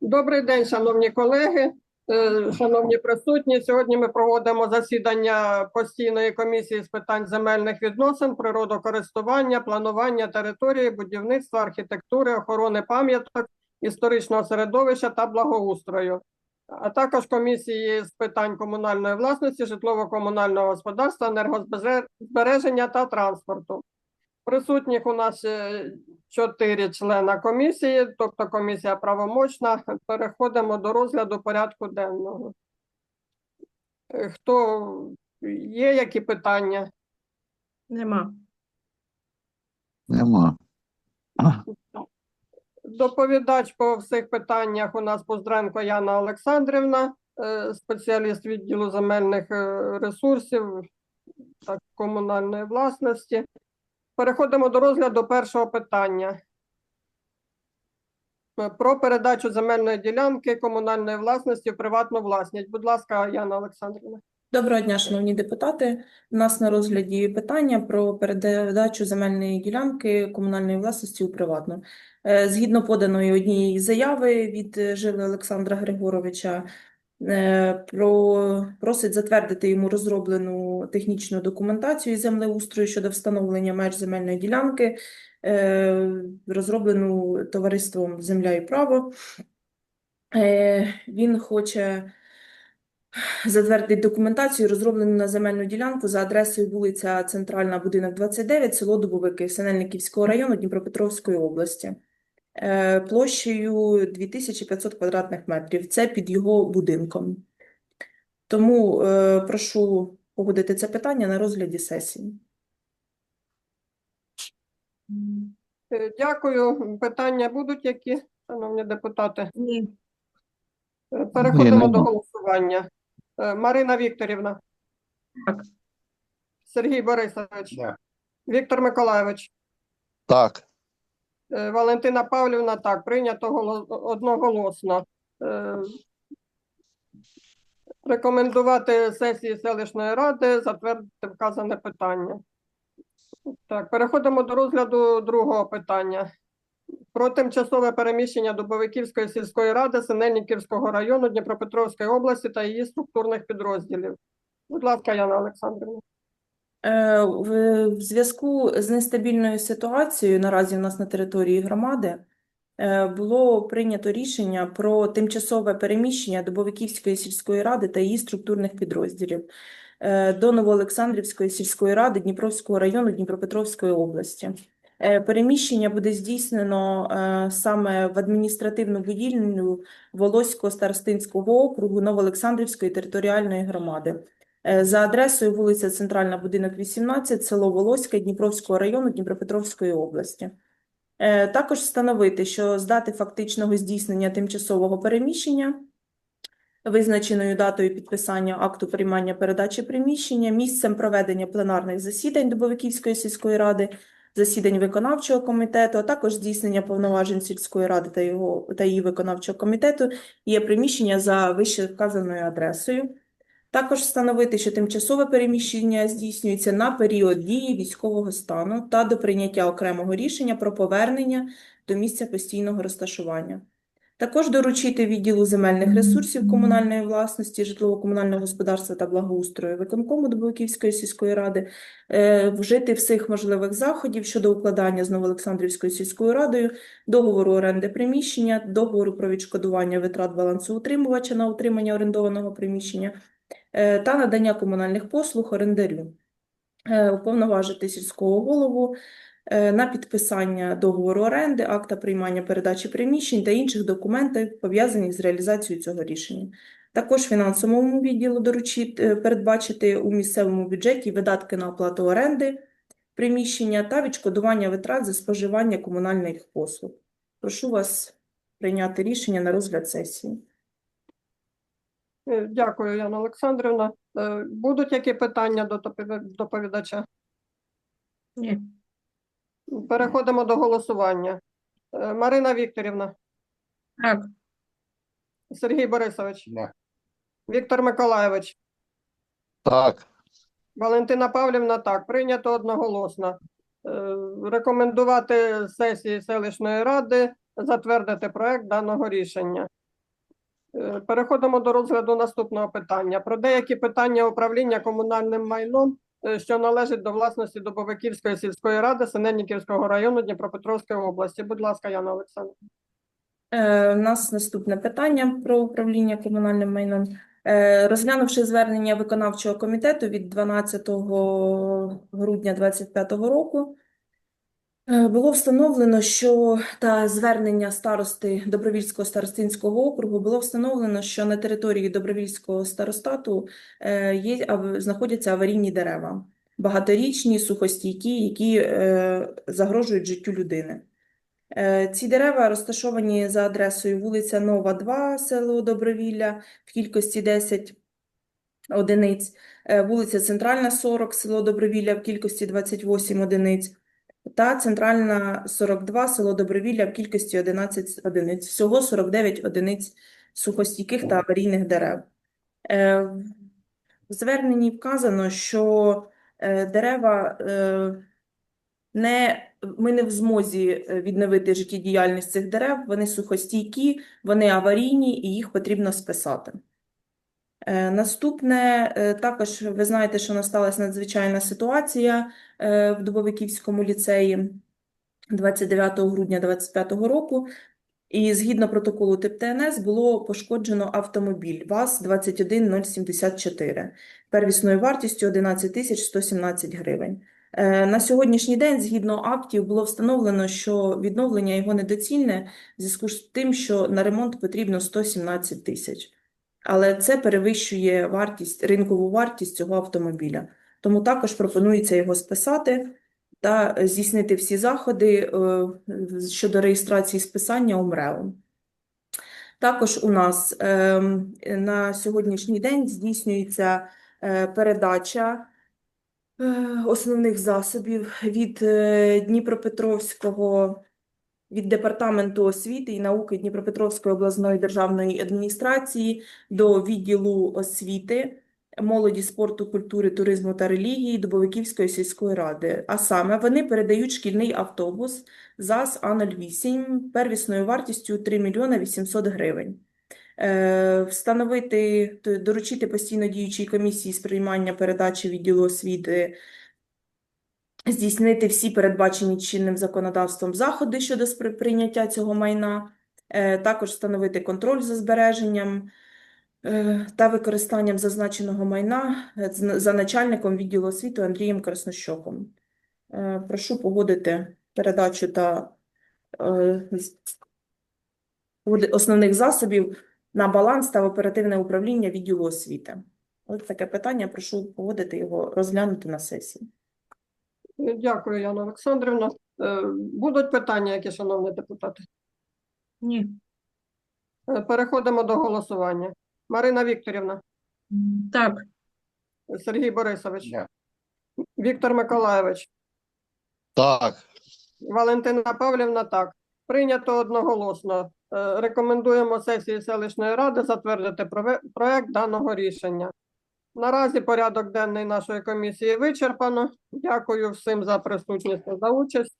Добрий день, шановні колеги, е, шановні присутні. Сьогодні ми проводимо засідання постійної комісії з питань земельних відносин, природокористування, планування території, будівництва, архітектури, охорони пам'яток, історичного середовища та благоустрою, а також комісії з питань комунальної власності, житлово-комунального господарства, енергозбереження та транспорту. Присутніх у нас е, чотири члена комісії, тобто комісія правомочна. Переходимо до розгляду порядку денного. Е, Хто є які питання? Нема. Нема. Доповідач по всіх питаннях у нас Поздренко Яна Олександрівна, е, спеціаліст відділу земельних е, ресурсів та комунальної власності. Переходимо до розгляду першого питання. Е, Про передачу земельної ділянки комунальної власності в приватну власність. Будь ласка, Яна Олександрівна. Доброго дня, шановні депутати. У нас на розгляді питання про передачу земельної ділянки комунальної власності у приватну. Е, Згідно поданої однієї заяви від е, Жили Олександра Григоровича, е, про, просить затвердити йому розроблену технічну документацію землеустрою щодо встановлення меж земельної ділянки, розроблену товариством Земля і право. Він хоче затвердить документацію, розроблену на земельну ділянку за адресою вулиця Центральна, будинок 29, село Дубовики, Синельниківського району Дніпропетровської області, Е, площею 2500 квадратних метрів. Це під його будинком. Тому е, прошу погодити це питання на розгляді сесії. Е, Дякую. Питання будуть які, шановні депутати? Ні. Е, Переходимо до голосування. Е, Марина Вікторівна. Так. Сергій Борисович. Да. Віктор Миколайович. Так, Е, Валентина Павлівна, так, прийнято голо- одноголосно. Е, Рекомендувати сесії селищної ради затвердити вказане питання. Так, переходимо до розгляду другого питання. Про тимчасове переміщення Дубовиківської сільської ради Синельниківського району Дніпропетровської області та її структурних підрозділів. Будь ласка, Яна Олександрівна. Е, В зв'язку з нестабільною ситуацією наразі в нас на території громади е, було прийнято рішення про тимчасове переміщення Дубовиківської сільської ради та її структурних підрозділів е, до Новоолександрівської сільської ради Дніпровського району Дніпропетровської області. Е, Переміщення буде здійснено е, саме в адміністративну будівлю Волоського старостинського округу Новоолександрівської територіальної громади. Е, За адресою вулиця Центральна, будинок 18, село Волоське Дніпровського району Дніпропетровської області. Також встановити, що з дати фактичного здійснення тимчасового переміщення, визначеною датою підписання акту приймання передачі приміщення, місцем проведення пленарних засідань Дубовиківської сільської ради, засідань виконавчого комітету, а також здійснення повноважень сільської ради та його та її виконавчого комітету є приміщення за вище вказаною адресою. Також встановити, що тимчасове переміщення здійснюється на період дії військового стану та до прийняття окремого рішення про повернення до місця постійного розташування. Також доручити відділу земельних ресурсів комунальної власності, житлово-комунального господарства та благоустрою виконкому Дубовиківської сільської ради е, вжити всіх можливих заходів щодо укладання з Новоолександрівською сільською радою договору оренди приміщення, договору про відшкодування витрат балансоутримувача на утримання орендованого приміщення е, та надання комунальних послуг орендарю. Е, Уповноважити сільського голову на підписання договору оренди, акта приймання передачі приміщень та інших документів, пов'язаних з реалізацією цього рішення. Також фінансовому відділу доручити е, передбачити у місцевому бюджеті видатки на оплату оренди приміщення та відшкодування витрат за споживання комунальних послуг. Прошу вас прийняти рішення на розгляд сесії. Е, Дякую, Яна Олександрівна. Е, Будуть які питання до доповідача? Ні. Переходимо до голосування. Е, Марина Вікторівна, Так. Сергій Борисович, Да. Віктор Миколайович, так, Валентина Павлівна, так, прийнято одноголосно. Е, Рекомендувати сесії селищної ради затвердити проект даного рішення. Е, Переходимо до розгляду наступного питання. Про деякі питання управління комунальним майном, що належить до власності Дубовиківської сільської ради Синельниківського району Дніпропетровської області. Будь ласка, Яна Олександровна. Е, У нас наступне питання про управління комунальним майном. Е, Розглянувши звернення виконавчого комітету від 12 грудня 2025 року, е, було встановлено, що та звернення старости Добровільського старостинського округу було встановлено, що на території Добровільського старостату е, є знаходяться аварійні дерева, багаторічні, сухостійкі, які е, загрожують життю людини. Е, Ці дерева розташовані за адресою вулиця Нова, 2, село Добровілля в кількості 10 одиниць, е, вулиця Центральна, 40, село Добровілля в кількості 28 одиниць, та Центральна, 42, село Добровілля в кількості 11 одиниць. Всього 49 одиниць сухостійких та аварійних дерев. Е, В зверненні вказано, що е, дерева е, не, ми не в змозі відновити життєдіяльність цих дерев, вони сухостійкі, вони аварійні і їх потрібно списати. Е, Наступне, е, також ви знаєте, що насталася надзвичайна ситуація е, в Дубовиківському ліцеї 29 грудня 2025 року. І згідно протоколу ТИП ТНС було пошкоджено автомобіль ВАЗ-21074 первісною вартістю 11 тисяч 117 гривень. На сьогоднішній день, згідно актів, було встановлено, що відновлення його недоцільне в зв'язку з тим, що на ремонт потрібно 117 тисяч. Але це перевищує вартість, ринкову вартість цього автомобіля. Тому також пропонується його списати та здійснити всі заходи е, щодо реєстрації списання УМРЕО. Також у нас ем, на сьогоднішній день здійснюється е, передача е, основних засобів від Дніпропетровського, від Департаменту освіти і науки Дніпропетровської обласної державної адміністрації до відділу освіти, молоді, спорту, культури, туризму та релігії Дубовиківської сільської ради. А саме вони передають шкільний автобус ЗАЗ А08 первісною вартістю 3 мільйони 800 гривень. Е, Встановити, доручити постійно діючій комісії з приймання передачі відділу освіти здійснити всі передбачені чинним законодавством заходи щодо прийняття цього майна, е, також встановити контроль за збереженням е, та використанням зазначеного майна е, за начальником відділу освіти Андрієм Краснощоком. Прошу погодити передачу та основних засобів на баланс та в оперативне управління відділу освіти. Ось таке питання. Прошу погодити його, розглянути на сесії. Дякую, Яна Олександрівна. Е, Будуть питання, які, шановні депутати? Ні. Е, Переходимо до голосування. Марина Вікторівна, Так, Сергій Борисович, Ні. Віктор Миколайович, Так, Валентина Павлівна, так. Прийнято одноголосно. Е, Рекомендуємо сесії селищної ради затвердити проект даного рішення. Наразі порядок денний нашої комісії вичерпано. Дякую всім за присутність та за участь.